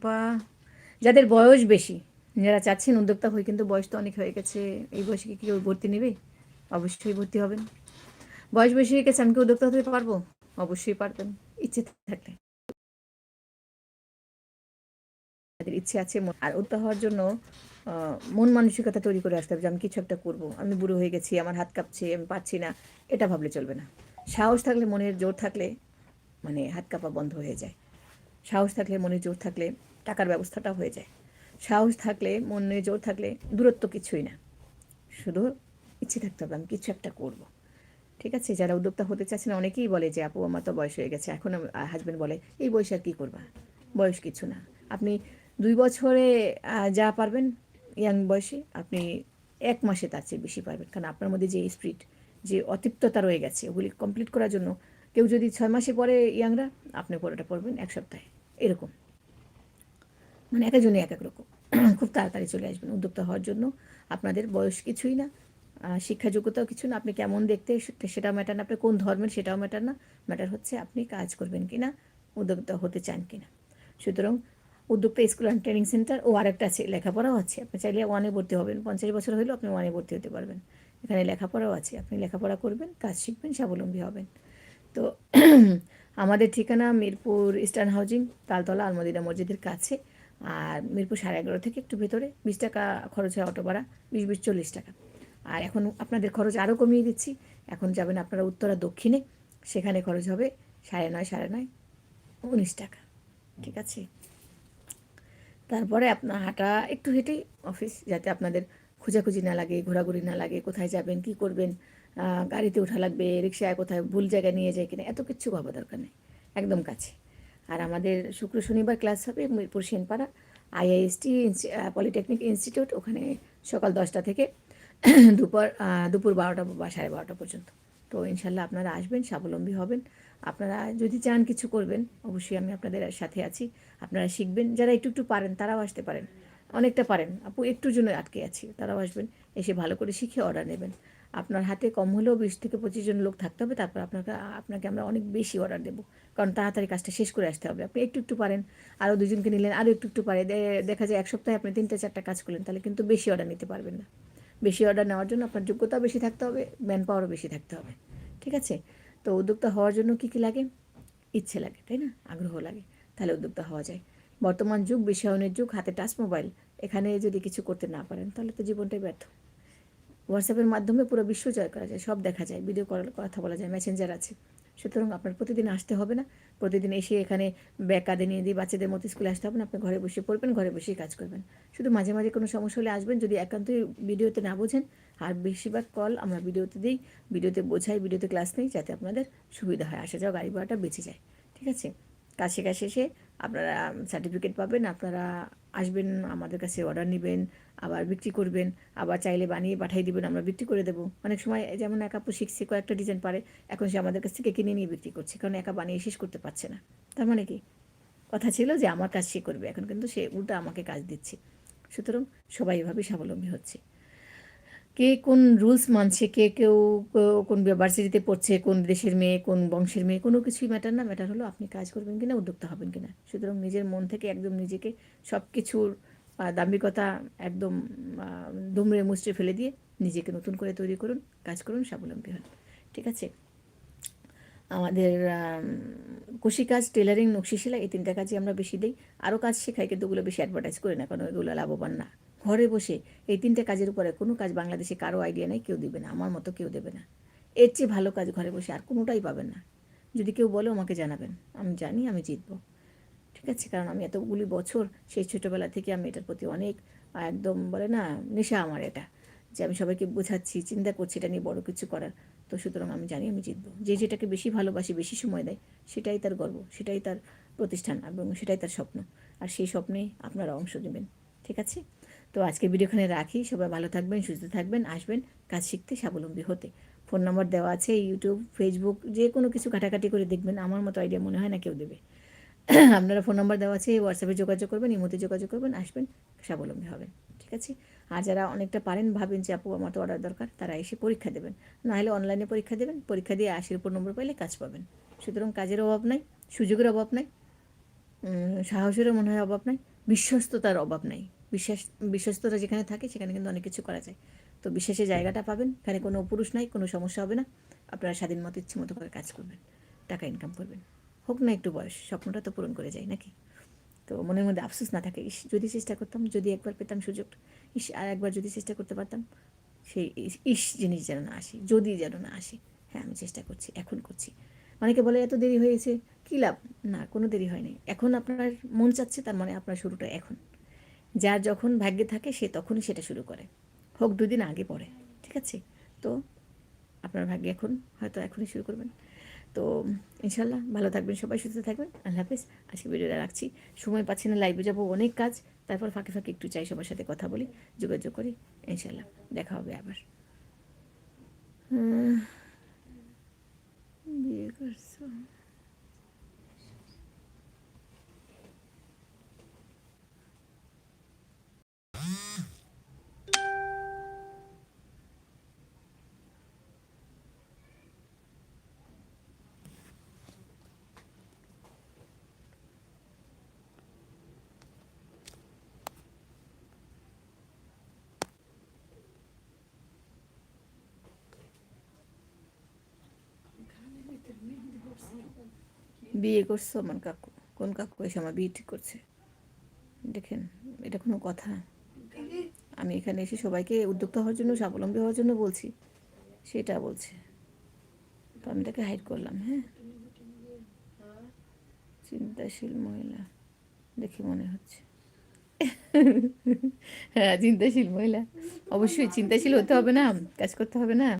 চম্পা যাদের বয়স বেশি, যারা চাচ্ছেন উদ্যোক্তা হয়ে কিন্তু বয়স তো অনেক হয়ে গেছে, এই বয়সে কি কেউ ভর্তি নেবে? অবশ্যই ভর্তি হবেন। বয়স বেশি হয়ে গেছে, আমি কি উদ্যোক্তা হতে পারব? অবশ্যই পারবেন, ইচ্ছে থাকলে। তাদের ইচ্ছে আছে আর উদ্যোক্তা হওয়ার জন্য মন মানসিকতা তৈরি করে আসতে হবে যে আমি কিছু একটা করব। আমি বুড়ো হয়ে গেছি, আমার হাত কাঁপছে, আমি পারছি না, এটা ভাবলে চলবে না। সাহস থাকলে, মনের জোর থাকলে মানে হাত কাঁপা বন্ধ হয়ে যায়। সাহস থাকলে, মনের জোর থাকলে টাকার ব্যবস্থাটা হয়ে যায়। সাহস থাকলে, মনে জোর থাকলে দূরত্ব কিছুই না। শুধু ইচ্ছে থাকতে হবে, আমি কিছু একটা করব। ঠিক আছে? যারা উদ্যোক্তা হতে চাচ্ছেন, অনেকেই বলে যে, আপু, আমার তো বয়স হয়ে গেছে, এখন হাজব্যান্ড বলে, এই বয়সে আর কী করবা? বয়স কিছু না। আপনি দুই বছরে যা পারবেন ইয়াং বয়সে, আপনি এক মাসে তার চেয়ে বেশি পারবেন। কারণ আপনার মধ্যে যে স্পিরিট যে অতৃপ্ততা রয়ে গেছে, ওগুলি কমপ্লিট করার জন্য কেউ যদি ছয় মাসে পরে ইয়াংরা, আপনি পড়াটা পড়বেন এক সপ্তাহে। এরকম। মানে এক একজনে এক এক রকম। খুব তাড়াতাড়ি চলে আসবেন উদ্যোক্তা হওয়ার জন্য। আপনাদের বয়স কিছুই না। শিক্ষা যোগ্যতাও কিছু না। আপনি কেমন দেখতে সেটাও ম্যাটার না। আপনি কোন ধর্মের সেটাও ম্যাটার না। ম্যাটার হচ্ছে আপনি কাজ করবেন কি না উদ্যোক্তা হতে চান কি না সুতরাং উদ্যোক্তা স্কুল অ্যান্ড ট্রেনিং সেন্টার ও আরেকটা আছে, লেখাপড়াও আছে। আপনি চাইলে ওয়ানে ভর্তি হবেন। পঞ্চাশ বছর হলেও আপনি ওয়ানে ভর্তি হতে পারবেন। এখানে লেখাপড়াও আছে। আপনি লেখাপড়া করবেন, কাজ শিখবেন, স্বাবলম্বী হবেন। তো আমাদের ঠিকানা মিরপুর ইস্টার্ন হাউজিং তালতলা আলমদিনা মসজিদের কাছে। আর মিরপুর সাড়ে এগারো থেকে একটু ভেতরে বিশ টাকা খরচ হয় অটো ভাড়া, বিশ বিশ, চল্লিশ টাকা। আর এখন আপনাদের খরচ আরও কমিয়ে দিচ্ছি। এখন যাবেন আপনারা উত্তরা দক্ষিণে, সেখানে খরচ হবে সাড়ে নয় সাড়ে নয়, উনিশ টাকা। ঠিক আছে? তারপরে আপনার হাঁটা, একটু হেঁটেই অফিস যাতে আপনাদের খোঁজাখুঁজি না লাগে, ঘোরাঘুরি না লাগে, কোথায় যাবেন, কি করবেন গাড়িতে ওঠা লাগবে, রিক্সায় কোথায় ভুল জায়গায় নিয়ে যায় কিনা, এত কিচ্ছু ভাবা দরকার নেই। একদম কাছে। আর আমাদের শুক্র শনিবার ক্লাস হবে Mirpur Senpara IIST polytechnic institute ওখানে সকাল দশটা থেকে দুপুর দুপুর বারোটা বা সাড়ে বারোটা পর্যন্ত। তো ইনশাল্লাহ আপনারা আসবেন, স্বাবলম্বী হবেন। আপনারা যদি চান কিছু করবেন, অবশ্যই আমি আপনাদের সাথে আছি। আপনারা শিখবেন, যারা একটু একটু পারেন, তারাও আসতে পারেন। অনেকটা পারেন, আপু একটুর জন্য আটকে আছি, তারাও আসবেন, এসে ভালো করে শিখে অর্ডার নেবেন। আপনার হাতে কম হলেও বিশ থেকে পঁচিশ জন লোক থাকতে হবে, তারপর আপনাকে আপনাকে আমরা অনেক বেশি অর্ডার দেবো। কারণ তাড়াতাড়ি কাজটা শেষ করে আসতে হবে। আপনি একটু একটু পারেন আরও দুজনকে নিলেন আরও একটু একটু পারে দেখা যায় এক সপ্তাহে আপনি তিনটে চারটা কাজ করলেন, তাহলে কিন্তু বেশি অর্ডার নিতে পারবেন না। বেশি অর্ডার নেওয়ার জন্য আপনার যোগ্যতাও বেশি থাকতে হবে ম্যান পাওয়ারও বেশি থাকতে হবে, ঠিক আছে? তো উদ্যোক্তা হওয়ার জন্য কী কী লাগে? ইচ্ছে লাগে, তাই না? আগ্রহ লাগে, তাহলে উদ্যোক্তা হওয়া যায়। বর্তমান যুগ বিশ্বায়নের যুগ, হাতে টাচ মোবাইল। এখানে যদি কিছু করতে না পারেন, তাহলে তো জীবনটাই ব্যর্থ। হোয়াটসঅ্যাপের মাধ্যমে পুরো বিশ্ব জয় করা যায়, সব দেখা যায় ভিডিও কল, কথা বলা যায় মেসেঞ্জার আছে। সুতরাং আপনার প্রতিদিন আসতে হবে না। প্রতিদিন এসে এখানে ব্যাগ কাঁধে নিয়ে দিয়ে বাচ্চাদের মতো স্কুলে আসতে হবে না, আপনি ঘরে বসে পড়বেন, ঘরে বসেই কাজ করবেন। শুধু মাঝে মাঝে কোনো সমস্যা হলে আসবেন, যদি একান্তই ভিডিওতে না বোঝেন, আর বেশিরভাগ কল আমরা ভিডিওতে দিই ভিডিওতে বোঝাই ভিডিওতে ক্লাস নেই, যাতে আপনাদের সুবিধা হয়। আসা যাওয়া গাড়ি ভাড়াটা বেঁচে যায়। ঠিক আছে? কাজ শেখা শেষে আপনারা সার্টিফিকেট পাবেন, আপনারা আসবেন, আমাদের কাছে অর্ডার নেবেন, আবার বিক্রি করবেন, আবার চাইলে বানিয়ে পাঠিয়ে দিবেন, আমরা বিক্রি করে দেবো। অনেক সময় যেমন এক আপু শিখছে, কয়েকটা ডিজাইন পারে, এখন সে আমাদের কাছ থেকে কিনে নিয়ে বিক্রি করছে, কারণ একা বানিয়ে শেষ করতে পারছে না। তার মানে কি? কথা ছিল যে, আমার কাজ সে করবে। এখন কিন্তু সে উল্টা আমাকে কাজ দিচ্ছে। সুতরাং সবাই এভাবে স্বাবলম্বী হচ্ছে। কে কোন রুলস মানছে, কে কেউ কোন ভার্সিটিতে পড়ছে, কোন দেশের মেয়ে, কোন বংশের মেয়ে, কোনো কিছুই ম্যাটার না। ম্যাটার হলো আপনি কাজ করবেন কিনা, উদ্যোক্তা হবেন কিনা। সুতরাং নিজের মন থেকে একদম নিজেকে সব কিছুর দাম্ভিকতা একদম দুমড়ে মুচড়ে ফেলে দিয়ে নিজেকে নতুন করে তৈরি করুন, কাজ করুন, স্বাবলম্বী হন। ঠিক আছে? আমাদের কুশি কাজ টেলারিং নকশি সেলাই এই তিনটা কাজই আমরা বেশি দিই। আরও কাজ শেখাই, কিন্তু ওগুলো বেশি অ্যাডভার্টাইজ করি না, কারণ ওইগুলো লাভবান না। ঘরে বসে এই তিনটে কাজের উপরে কোনো কাজ বাংলাদেশে কারও আইডিয়া নেই, কেউ দেবে না, আমার মতো কেউ দেবে না। এর চেয়ে ভালো কাজ ঘরে বসে আর কোনোটাই পাবেন না। যদি কেউ বলে আমাকে জানাবেন, আমি জানি আমি জিতবো। ঠিক আছে, কারণ আমি এতগুলি বছর সেই ছোটোবেলা থেকে আমি এটার প্রতি অনেক, একদম বলে না, নেশা আমার এটা, যে আমি সবাইকে বোঝাচ্ছি, চিন্তা করছি, এটা নিয়ে বড় কিছু করার। তো সুতরাং আমি জানি আমি জিতবো। যে যেটাকে বেশি ভালোবাসি, বেশি সময় দেয়, সেটাই তার গর্ব, সেটাই তার প্রতিষ্ঠান এবং সেটাই তার স্বপ্ন। আর সেই স্বপ্নে আপনারা অংশ নেবেন। ঠিক আছে? তো আজকে ভিডিওখানে রাখি। সবাই ভালো থাকবেন, সুস্থ থাকবেন, আসবেন কাজ শিখতে স্বাবলম্বী হতে। ফোন নাম্বার দেওয়া আছে ইউটিউব ফেসবুক যে কোনো কিছু কাটাকাটি করে দেখবেন। আমার মতো আইডিয়া মনে হয় না কেউ দেবে। আপনারা ফোন নাম্বার দেওয়া আছে হোয়াটসঅ্যাপে যোগাযোগ করবেন, ইমোতে যোগাযোগ করবেন, আসবেন, স্বাবলম্বী হবেন। ঠিক আছে? আর যারা অনেকটা পারেন, ভাবেন যে আপু, আমার তো অর্ডার দরকার, তারা এসে পরীক্ষা দেবেন। না হলে অনলাইনে পরীক্ষা দেবেন, পরীক্ষা দিয়ে আশির উপর নম্বর পাইলে কাজ পাবেন। সুতরাং কাজের অভাব নাই, সুযোগের অভাব নাই সাহসেরও মনে হয় অভাব নাই, বিশ্বস্ততার অভাব নাই। বিশ্বাস বিশ্বস্ততা যেখানে থাকে সেখানে কিন্তু অনেক কিছু করা যায়। তো বিশ্বাসের জায়গাটা পাবেন, এখানে কোনো পুরুষ নাই, কোনো সমস্যা হবে না। আপনারা স্বাধীন মতো, ইচ্ছে মতো করে কাজ করবেন, টাকা ইনকাম করবেন। হোক না একটু বয়স, স্বপ্নটা তো পূরণ করে যায় নাকি? তো মনের মধ্যে আফসোস না থাকে, ইস, যদি চেষ্টা করতাম, যদি একবার পেতাম সুযোগ, ইস, আর একবার যদি চেষ্টা করতে পারতাম, সেই ইস- ইস জিনিস যেন না আসে, যদি যেন না আসে হ্যাঁ আমি চেষ্টা করছি, এখন করছি। অনেকে বলে, এত দেরি হয়েছে, কী লাভ? না, কোনো দেরি হয়নি এখন আপনার মন চাচ্ছে, তার মানে আপনার শুরুটা এখন। যার যখন ভাগ্যে থাকে, সে তখনই সেটা শুরু করে। হোক, দুদিন আগে পরে ঠিক আছে? তো আপনার ভাগ্যে এখন, হয়তো এখনই শুরু করবেন। তো ইনশাল্লাহ ভালো থাকবেন সবাই, সুস্থ থাকবেন। আল্লাহ হাফিজ। আজকে ভিডিওটা রাখছি। সময় পাচ্ছি না লাইভে যাব অনেক কাজ। তারপর ফাঁকে ফাঁকে একটু চাই সবার সাথে কথা বলি, যোগাযোগ করি ইনশাল্লাহ দেখা হবে আবার। বিয়ে করছ। বিয়ে করছ, আমার কাকু। কোন কাকু এসে আমার বিয়ে ঠিক করছে? দেখেন, এটা কোনো কথা। আমি এখানে এসে সবাইকে উদ্যোক্তা হওয়ার জন্য, স্বাবলম্বী হওয়ার জন্য বলছি। সেটা বলছে। তো আমি তাকে হাইড করলাম হ্যাঁ? চিন্তাশীল মহিলা, দেখে মনে হচ্ছে। হ্যাঁ চিন্তাশীল মহিলা। অবশ্যই চিন্তাশীল হতে হবে না, কাজ করতে হবে না।